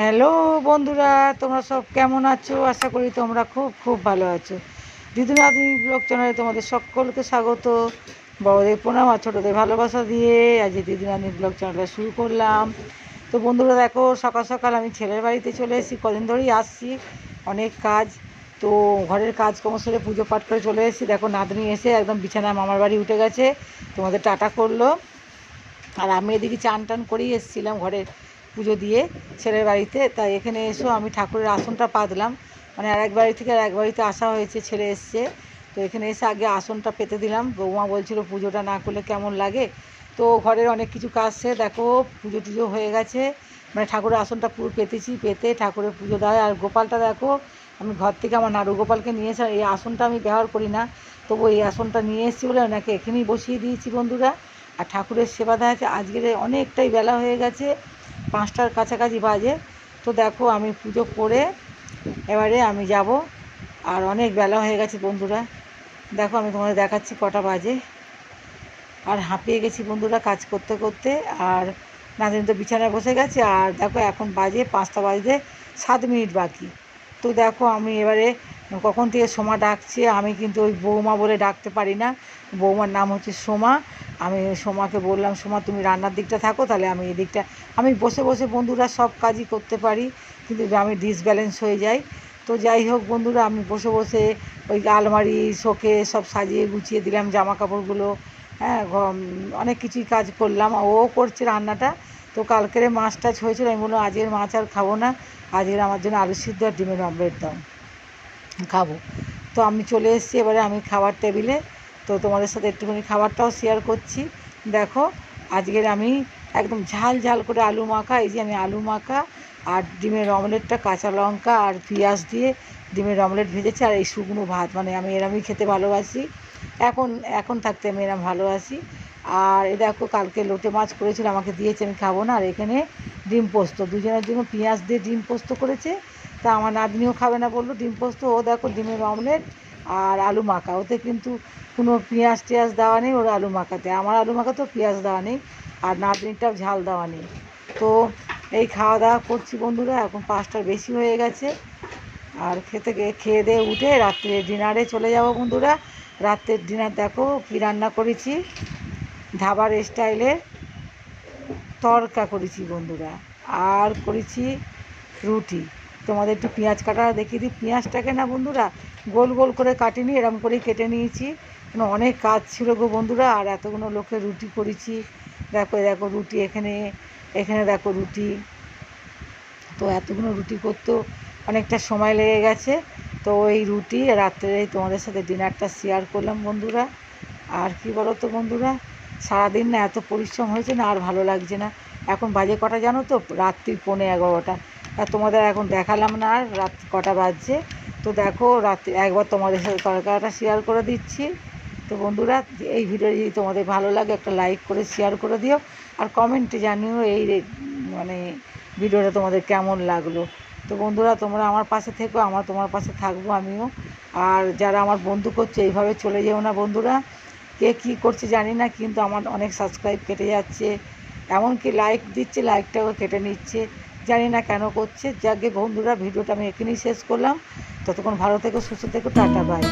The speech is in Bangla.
হ্যালো বন্ধুরা, তোমরা সব কেমন আছো? আশা করি তোমরা খুব খুব ভালো আছো। দিদিন আধুনিক ব্লগ চ্যানেলে তোমাদের সকলকে স্বাগত। বড়দের প্রণাম আর ছোটোদের ভালোবাসা দিয়ে আজ দিদিন আধুনিক ব্লগ চ্যানেলটা শুরু করলাম। তো বন্ধুরা দেখো, সকাল সকাল আমি ছেলের বাড়িতে চলে এসেছি, কদিন ধরেই আসছি, অনেক কাজ। তো ঘরের কাজকর্ম সেরে পুজো পাঠ করে চলে এসেছি। দেখো, নাতনি এসে একদম বিছানায় মামার বাড়ি উঠে গেছে, তোমাদের টাটা করল। আর আমি এদিকে চান টান করেই এসেছিলাম ঘরে পুজো দিয়ে ছেলের বাড়িতে। তাই এখানে এসো, আমি ঠাকুরের আসনটা পাতলাম মানে আর এক বাড়ি থেকে আর এক বাড়িতে আসা হয়েছে, ছেলে এসছে। তো এখানে এসে আগে আসনটা পেতে দিলাম। বৌমা বলছিল পুজোটা না করলে কেমন লাগে। তো ঘরের অনেক কিছু কাজ সে দেখো, পুজো টুজো হয়ে গেছে। মানে ঠাকুরের আসনটা পুরো পেতেছি, পেতে ঠাকুরের পুজো দেয়। আর গোপালটা দেখো, আমি ঘর থেকে আমার নাড়ু গোপালকে নিয়ে এসে, এই আসনটা আমি ব্যবহার করি না। তবু এই আসনটা নিয়ে এসেছি বলে ওনাকে এখানেই বসিয়ে দিয়েছি বন্ধুরা। আর ঠাকুরের সেবা আছে। আজকের অনেকটাই বেলা হয়ে গেছে। পাঁচটার কাছাকাছি বাজে। তো দেখো আমি পুজো করে এবারে আমি যাব। আর অনেক বেলা হয়ে গেছে বন্ধুরা। দেখো আমি তোমাদের দেখাচ্ছি কটা বাজে। আর হাঁপিয়ে গেছি বন্ধুরা কাজ করতে করতে। আর নাদিন তো বিছানায় বসে গেছে। আর দেখো এখন বাজে পাঁচটা বাজতে সাত মিনিট বাকি। তো দেখো আমি এবারে কখন থেকে সোমা ডাকছে, আমি কিন্তু ওই বৌমা বলে ডাকতে পারি না। বৌমার নাম হচ্ছে সোমা। আমি সোমাকে বললাম, সোমা, তুমি রান্নার দিকটা থাকো, তাহলে আমি এই দিকটা, আমি বসে বসে বন্ধুরা সব কাজই করতে পারি, কিন্তু আমি ডিসব্যালেন্স হয়ে যাই। তো যাই হোক বন্ধুরা, আমি বসে বসে ওই আলমারি, শোকে সব সাজিয়ে গুছিয়ে দিলাম জামা কাপড়গুলো হ্যাঁ অনেক কিছুই কাজ করলাম। ও করছে রান্নাটা, তো কালকের মাছ টাছ হয়েছিল, আমি বললাম, আজকের মাছ আর খাব না, আজকের আমার জন্য আলু সিদ্ধ আর ডিমের অমলেট দাও, খাব। তো আমি চলে এসেছি, এবারে আমি খাবার টেবিলে তো তোমাদের সাথে একটুখানি খাবারটাও শেয়ার করছি। দেখো, আজকের আমি একদম ঝাল ঝাল করে আলু মাখা, এই যে আমি আলু মাখা আর ডিমের অমলেটটা কাঁচা লঙ্কা আর পেঁয়াজ দিয়ে ডিমের অমলেট ভেজেছি আর এই শুকনো ভাত মানে আমি এরমই খেতে ভালোবাসি। এখন এখন থাকতে আমি এরম ভালোবাসি। আর এ দেখো, কালকে লোটে মাছ করেছিল, আমাকে দিয়েছে, আমি খাব না। আর এখানে ডিম পোস্ত, দুজনের জন্য পেঁয়াজ দিয়ে ডিম পোস্ত করেছে। তা আমার নাতনিও খাবে না বলল, ডিম পোস্ত। ও দেখো, ডিমের অমলেট আর আলু মাখা। ওতে কিন্তু কোনো পেঁয়াজ টিয়াজ দেওয়া নেই, ওর আলু মাখাতে। আমার আলু মাখাতেও পেঁয়াজ দেওয়া নেই আর নাতনিটাও ঝাল দেওয়া নেই। তো এই খাওয়া দাওয়া করছি বন্ধুরা, এখন পাঁচটার বেশি হয়ে গেছে। আর খেতে খেয়ে দিয়ে উঠে রাত্রে ডিনারে চলে যাব বন্ধুরা। রাত্রের ডিনার দেখো কী রান্না করেছি। ধাবার স্টাইলে তরকা করেছি বন্ধুরা। আর করেছি রুটি। তোমাদের একটু পেঁয়াজ কাটা দেখিয়ে দিই। পেঁয়াজটাকে না বন্ধুরা, গোল গোল করে কাটিনি, এরম করেই কেটে নিয়েছি। অনেক কাজ ছিল গো বন্ধুরা, আর এতগুলো লোকের রুটি করেছি। দেখো দেখো রুটি এখানে এখানে দেখো রুটি। তো এতগুলো রুটি করতেও অনেকটা সময় লেগে গেছে। তো ওই রুটি রাত্রে তোমাদের সাথে ডিনারটা শেয়ার করলাম বন্ধুরা। আর কি বলো তো বন্ধুরা, সারাদিন না এত পরিশ্রম হয়েছে না, আর ভালো লাগছে না। এখন বাজে কটা জানো তো? রাত্রি পৌনে এগারোটা। আর তোমাদের এখন দেখালাম না, রাত কটা বাজছে। তো দেখো রাত্রি একবার তোমাদের সাথে তরকারিটা শেয়ার করে দিচ্ছি। তো বন্ধুরা, এই ভিডিও যদি তোমাদের ভালো লাগে, একটা লাইক করে শেয়ার করে দিও। আর কমেন্টে জানিও এই মানে ভিডিওটা তোমাদের কেমন লাগল। তো বন্ধুরা, তোমরা আমার পাশে থেকো, আমার তোমার পাশে থাকব আমিও। আর যারা আমার বন্ধু করছে, এইভাবে চলে যেও না বন্ধুরা। কে কী করছে জানি না, কিন্তু আমার অনেক সাবস্ক্রাইব কেটে যাচ্ছে। এমনকি লাইক দিচ্ছে লাইকটাও কেটে নিচ্ছে। জানি না কেন করছে। যাকে বন্ধুরা, ভিডিওটা আমি এখানেই শেষ করলাম। ততক্ষণ ভালো থেকো, সুস্থ থেকো, টাটা বাই